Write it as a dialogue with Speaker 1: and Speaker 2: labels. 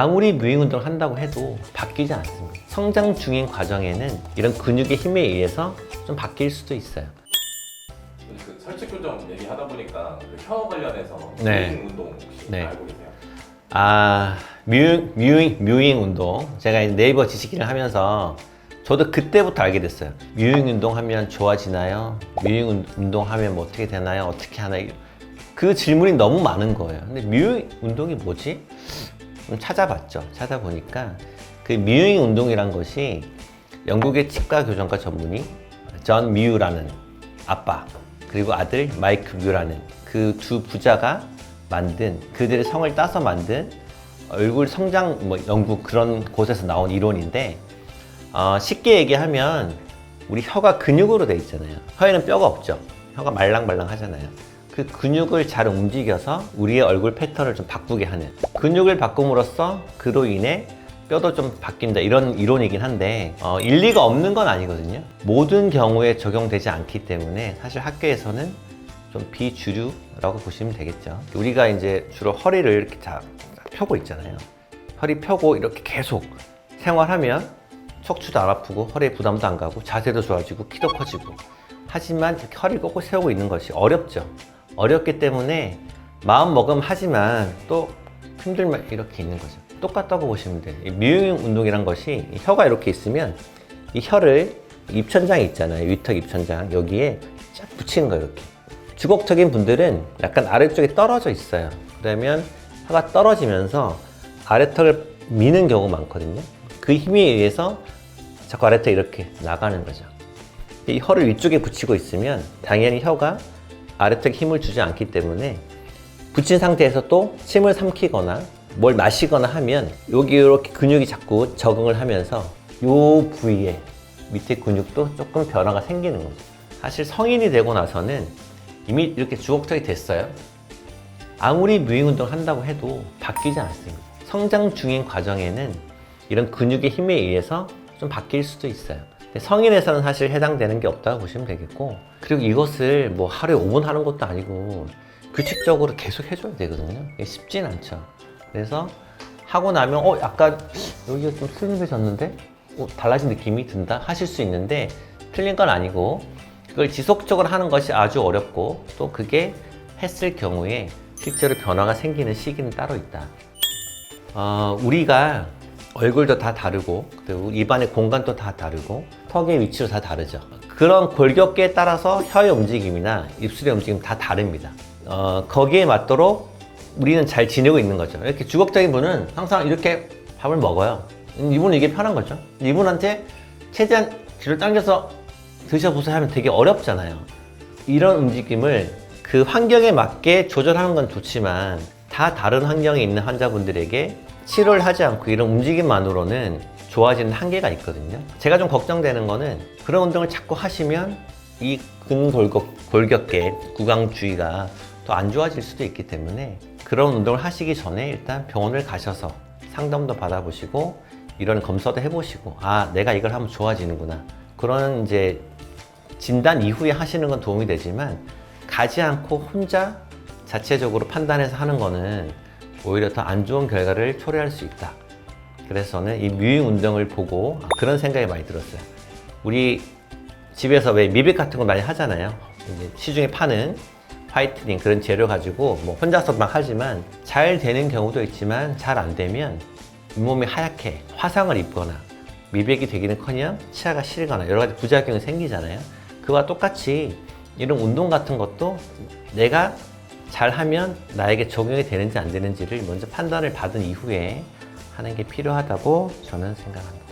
Speaker 1: 아무리 뮤잉 운동을 한다고 해도 바뀌지 않습니다. 성장 중인 과정에는 이런 근육의 힘에 의해서 좀 바뀔 수도 있어요.
Speaker 2: 그 설치 교정 얘기하다 보니까 그 혀 관련해서
Speaker 1: 네.
Speaker 2: 네. 운동 혹시
Speaker 1: 네.
Speaker 2: 알고 계세요?
Speaker 1: 아, 뮤, 뮤잉, 뮤잉 운동. 제가 이제 네이버 지식인을 하면서 저도 그때부터 알게 됐어요. 뮤잉 운동 하면 좋아지나요? 뮤잉 운- 운동 하면 뭐 어떻게 되나요? 어떻게 하나요? 그 질문이 너무 많은 거예요. 근데 뮤잉 운동이 뭐지? 좀 찾아봤죠. 찾아보니까 그 뮤잉 운동이란 것이 영국의 치과 교정과 전문의 존 뮤라는 아빠 그리고 아들 마이크 뮤라는 그 두 부자가 만든 그들의 성을 따서 만든 얼굴 성장 뭐 연구 그런 곳에서 나온 이론인데 어, 쉽게 얘기하면 우리 혀가 근육으로 돼 있잖아요. 혀에는 뼈가 없죠. 혀가 말랑말랑 하잖아요. 그 근육을 잘 움직여서 우리의 얼굴 패턴을 좀 바꾸게 하는 근육을 바꿈으로써 그로 인해 뼈도 좀 바뀐다 이런 이론이긴 한데 어, 일리가 없는 건 아니거든요. 모든 경우에 적용되지 않기 때문에 사실 학교에서는 좀 비주류라고 보시면 되겠죠. 우리가 이제 주로 허리를 이렇게 다 펴고 있잖아요. 허리 펴고 이렇게 계속 생활하면 척추도 안 아프고 허리에 부담도 안 가고 자세도 좋아지고 키도 커지고 하지만 허리를 꺾고 세우고 있는 것이 어렵죠. 어렵기 때문에 마음 먹음 하지만 또 힘들면 이렇게 있는 거죠. 똑같다고 보시면 돼요. 이 뮤잉 운동이란 것이 이 혀가 이렇게 있으면 이 혀를 입천장이 있잖아요. 위턱 입천장 여기에 쫙 붙이는 거예요. 이렇게. 주걱적인 분들은 약간 아래쪽에 떨어져 있어요. 그러면 혀가 떨어지면서 아래턱을 미는 경우가 많거든요. 그 힘에 의해서 자꾸 아래턱 이렇게 나가는 거죠. 이 혀를 위쪽에 붙이고 있으면 당연히 혀가 아래턱에 힘을 주지 않기 때문에 붙인 상태에서 또 침을 삼키거나 뭘 마시거나 하면 여기 이렇게 근육이 자꾸 적응을 하면서 이 부위에 밑에 근육도 조금 변화가 생기는 거죠. 사실 성인이 되고 나서는 이미 이렇게 주걱턱이 됐어요. 아무리 뮤잉 운동을 한다고 해도 바뀌지 않습니다. 성장 중인 과정에는 이런 근육의 힘에 의해서 좀 바뀔 수도 있어요. 성인에서는 사실 해당되는 게 없다고 보시면 되겠고, 그리고 이것을 뭐 하루에 5분 하는 것도 아니고, 규칙적으로 계속 해줘야 되거든요. 쉽진 않죠. 그래서 하고 나면, 어, 약간 여기가 좀 슬림해졌는데? 어, 달라진 느낌이 든다? 하실 수 있는데, 틀린 건 아니고, 그걸 지속적으로 하는 것이 아주 어렵고, 또 그게 했을 경우에 실제로 변화가 생기는 시기는 따로 있다. 어, 우리가 얼굴도 다 다르고 그리고 입안의 공간도 다 다르고 턱의 위치도 다 다르죠. 그런 골격계에 따라서 혀의 움직임이나 입술의 움직임 다 다릅니다. 어, 거기에 맞도록 우리는 잘 지내고 있는 거죠. 이렇게 주걱적인 분은 항상 이렇게 밥을 먹어요. 이분은 이게 편한 거죠. 이분한테 최대한 뒤로 당겨서 드셔보세요 하면 되게 어렵잖아요. 이런 움직임을 그 환경에 맞게 조절하는 건 좋지만 다 다른 환경에 있는 환자분들에게 치료를 하지 않고 이런 움직임만으로는 좋아지는 한계가 있거든요. 제가 좀 걱정되는 거는 그런 운동을 자꾸 하시면 이 근골격 골격계 구강 주위가 더 안 좋아질 수도 있기 때문에 그런 운동을 하시기 전에 일단 병원을 가셔서 상담도 받아보시고 이런 검사도 해보시고 아 내가 이걸 하면 좋아지는구나 그런 이제 진단 이후에 하시는 건 도움이 되지만 가지 않고 혼자 자체적으로 판단해서 하는 거는 오히려 더 안 좋은 결과를 초래할 수 있다. 그래서 저는 이 뮤잉 운동을 보고 그런 생각이 많이 들었어요. 우리 집에서 왜 미백 같은 거 많이 하잖아요. 시중에 파는 화이트닝 그런 재료 가지고 뭐 혼자서 막 하지만 잘 되는 경우도 있지만 잘 안 되면 잇몸이 하얗게 화상을 입거나 미백이 되기는커녕 치아가 시리거나 여러 가지 부작용이 생기잖아요. 그와 똑같이 이런 운동 같은 것도 내가 잘하면 나에게 적용이 되는지 안 되는지를 먼저 판단을 받은 이후에 하는 게 필요하다고 저는 생각합니다.